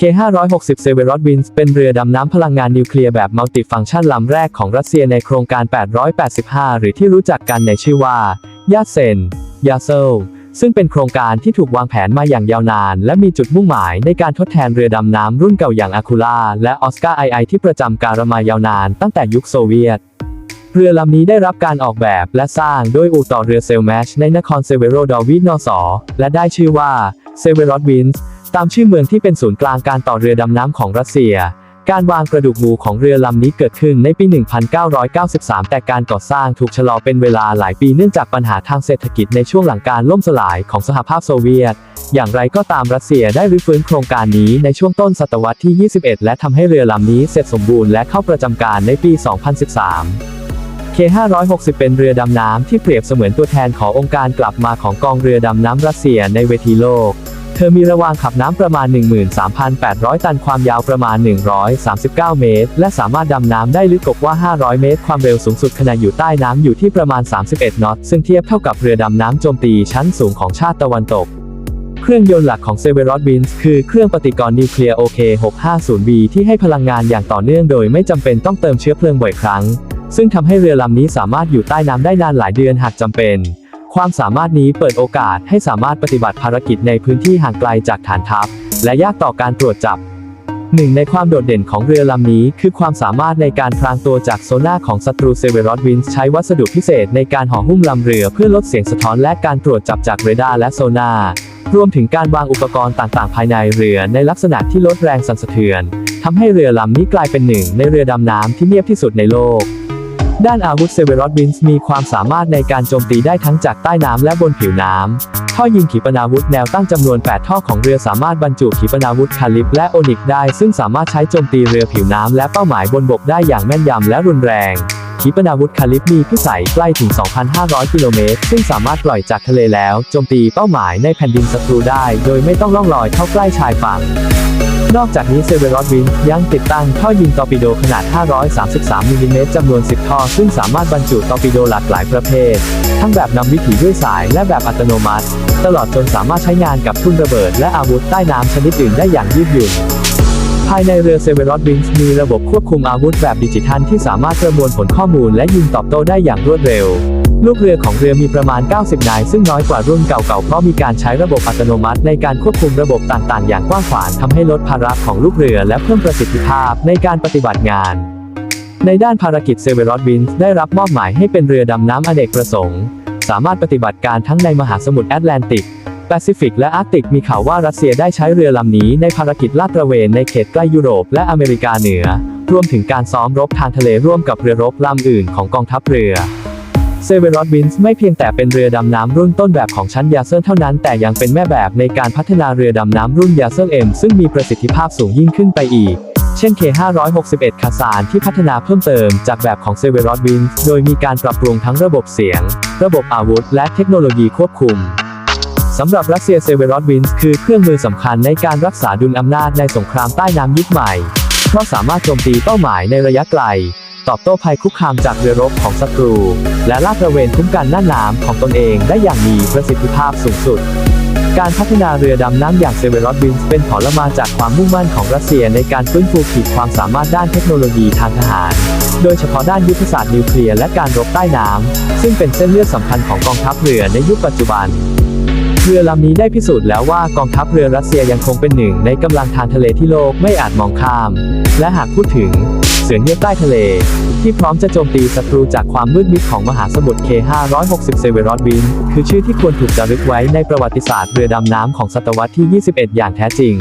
K560 เซเวรอดวินส์เป็นเรือดำน้ำพลังงานนิวเคลียร์แบบมัลติฟังก์ชันลำแรกของรัสเซียในโครงการ 885 หรือที่รู้จักกันในชื่อว่ายาเซนยาเซลซึ่งเป็นโครงการที่ถูกวางแผนมาอย่างยาวนาน และมีจุดมุ่งหมายในการทดแทนเรือดำน้ำรุ่นเก่าอย่างอาคูล่าและออสการ์ไอไอที่ประจำการมายาวนานตั้งแต่ยุคโซเวียต เรือลำนี้ได้รับการออกแบบและสร้างโดยอู่ต่อเรือเซลแมชในนครเซเวโรดอวินอสอและได้ชื่อว่า เซเวรอดวินส์ตามชื่อเมืองที่เป็นศูนย์กลางการต่อเรือดำน้ำของรัสเซีย การวางกระดูกงูของเรือลำนี้เกิดขึ้นในปี 1993 แต่การก่อสร้างถูกชะลอเป็นเวลาหลายปีเนื่องจากปัญหาทางเศรษฐกิจในช่วงหลังการล่มสลายของสหภาพโซเวียต อย่างไรก็ตามรัสเซียได้รื้อฟื้นโครงการนี้ในช่วงต้นศตวรรษที่ 21 และทำให้เรือลำนี้เสร็จสมบูรณ์และเข้าประจำการในปี 2013 K560 เป็นเรือดำน้ำที่เปรียบเสมือนตัวแทนขององค์การกลับมาของกองเรือดำน้ำรัสเซียในเวทีโลก ธอมีระวางขับน้ำประมาณ 13,800 ตันความยาวประมาณ 139 เมตร และสามารถดำน้ำได้ลึกกว่า 500 เมตร ความเร็วสูงสุดขณะอยู่ใต้น้ำอยู่ที่ประมาณ 31 นอต ซึ่งเทียบเท่ากับเรือดำน้ำโจมตีชั้นสูงของชาติตะวันตก เครื่องยนต์หลักของเซเวรอดวินส์คือเครื่องปฏิกรณ์นิวเคลียร์ OK650B ที่ให้พลังงานอย่างต่อเนื่องโดยไม่จำเป็นต้องเติมเชื้อเพลิงบ่อยครั้ง ซึ่งทำให้เรือลำนี้สามารถอยู่ใต้น้ำได้นานหลายเดือนหากจำเป็น ความสามารถนี้เปิดโอกาสให้สามารถปฏิบัติภารกิจในพื้นที่ห่างไกลจากฐานทัพ และยากต่อการตรวจจับหนึ่งในความโดดเด่นของเรือลำนี้ คือความสามารถในการพรางตัวจากโซน่าของศัตรูเซเวรอดวินส์ใช้วัสดุพิเศษในการห่อหุ้มลำเรือเพื่อลดเสียงสะท้อนและการตรวจจับจากเรดาร์และโซน่ารวมถึงการวางอุปกรณ์ต่างๆ ภายในเรือในลักษณะที่ลดแรงสั่นสะเทือนทำให้เรือลำนี้กลายเป็นหนึ่งในเรือดำน้ำที่เงียบที่สุดในโลก ด้านอาวุธเซเวรอดวินส์มีความสามารถในการโจมตีได้ทั้งจากใต้น้ำและบนผิวน้ำ ท่อยิงขีปนาวุธแนวตั้งจำนวน 8 ท่อของเรือสามารถบรรจุขีปนาวุธคาลิปและโอนิกได้ ซึ่งสามารถใช้โจมตีเรือผิวน้ำและเป้าหมายบนบกได้อย่างแม่นยำและรุนแรง ขีปนาวุธคาลิปมีพิสัยใกล้ถึง 2,500 กิโลเมตร ซึ่งสามารถปล่อยจากทะเลแล้ว โจมตีเป้าหมายในแผ่นดินศัตรูได้ โดยไม่ต้องล่องลอยเข้าใกล้ชายฝั่ง นอกจากนี้เซเวรอดวินยังติดตั้งท่อยิงตอร์ปิโดขนาด 533มิลลิเมตรจำนวน 10 ท่อ ซึ่งสามารถบรรจุตอร์ปิโดหลากหลายประเภท ทั้งแบบนำวิถีด้วยสายและแบบอัตโนมัติ ตลอดจนสามารถใช้งานกับทุ่นระเบิดและอาวุธใต้น้ำชนิดอื่นได้อย่างยืดหยุ่น ภายในเรือเซเวรอดวินส์มีระบบควบคุมอาวุธแบบดิจิทัลที่สามารถประมวลผลข้อมูลและยิงตอบโต้ได้อย่างรวดเร็ว ลูกเรือของเรือมีประมาณ 90 นาย ซึ่งน้อยกว่ารุ่นเก่าๆ เพราะมีการใช้ระบบอัตโนมัติในการควบคุมระบบต่างๆ อย่างกว้างขวางทำให้ลดภาระของลูกเรือและเพิ่มประสิทธิภาพในการปฏิบัติงาน ในด้านภารกิจเซเวรอดวินส์ได้รับมอบหมายให้เป็นเรือดำน้ำอเนกประสงค์ สามารถปฏิบัติการทั้งในมหาสมุทรแอตแลนติก แปซิฟิกและอาร์กติกมีข่าวว่ารัสเซียได้ใช้เรือลำนี้ในภารกิจลาดตระเวนในเขตใกล้ยุโรปและอเมริกาเหนือ รวมถึงการซ้อมรบทางทะเลร่วมกับเรือรบลำอื่นของกองทัพเรือเซเวรอดวินส์ไม่เพียงแต่เป็นเรือดำน้ำรุ่นต้นแบบของชั้นยาเซอร์เท่านั้น แต่ยังเป็นแม่แบบในการพัฒนาเรือดำน้ำรุ่นยาเซอร์เอ็มซึ่งมีประสิทธิภาพสูงยิ่งขึ้นไปอีก เช่น K561 คาซานที่พัฒนาเพิ่มเติมจากแบบของเซเวรอดวินส์โดยมีการปรับปรุงทั้งระบบเสียง ระบบอาวุธ และเทคโนโลยีควบคุม สำหรับรัสเซียเซเวรอดวินส์คือเครื่องมือสำคัญในการรักษาดุลอำนาจในสงครามใต้น้ำยุคใหม่ เพราะสามารถโจมตีเป้าหมายในระยะไกล ตอบโต้ภัยคุกคามจากเรือรบของศัตรู และลาดตระเวนคุ้มกันหน้าน้ำของตนเองได้อย่างมีประสิทธิภาพสูงสุด การพัฒนาเรือดำน้ำอย่างเซเวรอดวินส์เป็นผลมาจากความมุ่งมั่นของรัสเซียในการฟื้นฟูขีดความสามารถด้านเทคโนโลยีทางทหาร โดยเฉพาะด้านยุทธศาสตร์นิวเคลียร์และการรบใต้น้ำซึ่งเป็นเส้นเลือดสำคัญของกองทัพเรือในยุคปัจจุบัน เรือลำนี้ได้พิสูจน์แล้วว่ากองทัพเรือรัสเซียยังคงเป็นหนึ่งในกำลังทางทะเลที่โลกไม่อาจมองข้าม และหากพูดถึงเสือเงียบใต้ทะเล ที่พร้อมจะโจมตีศัตรูจากความมืดมิดของมหาสมุทร K560 เซเวรอดวิน คือชื่อที่ควรถูกจารึกไว้ในประวัติศาสตร์เรือดำน้ำของศตวรรษที่ 21 อย่างแท้จริง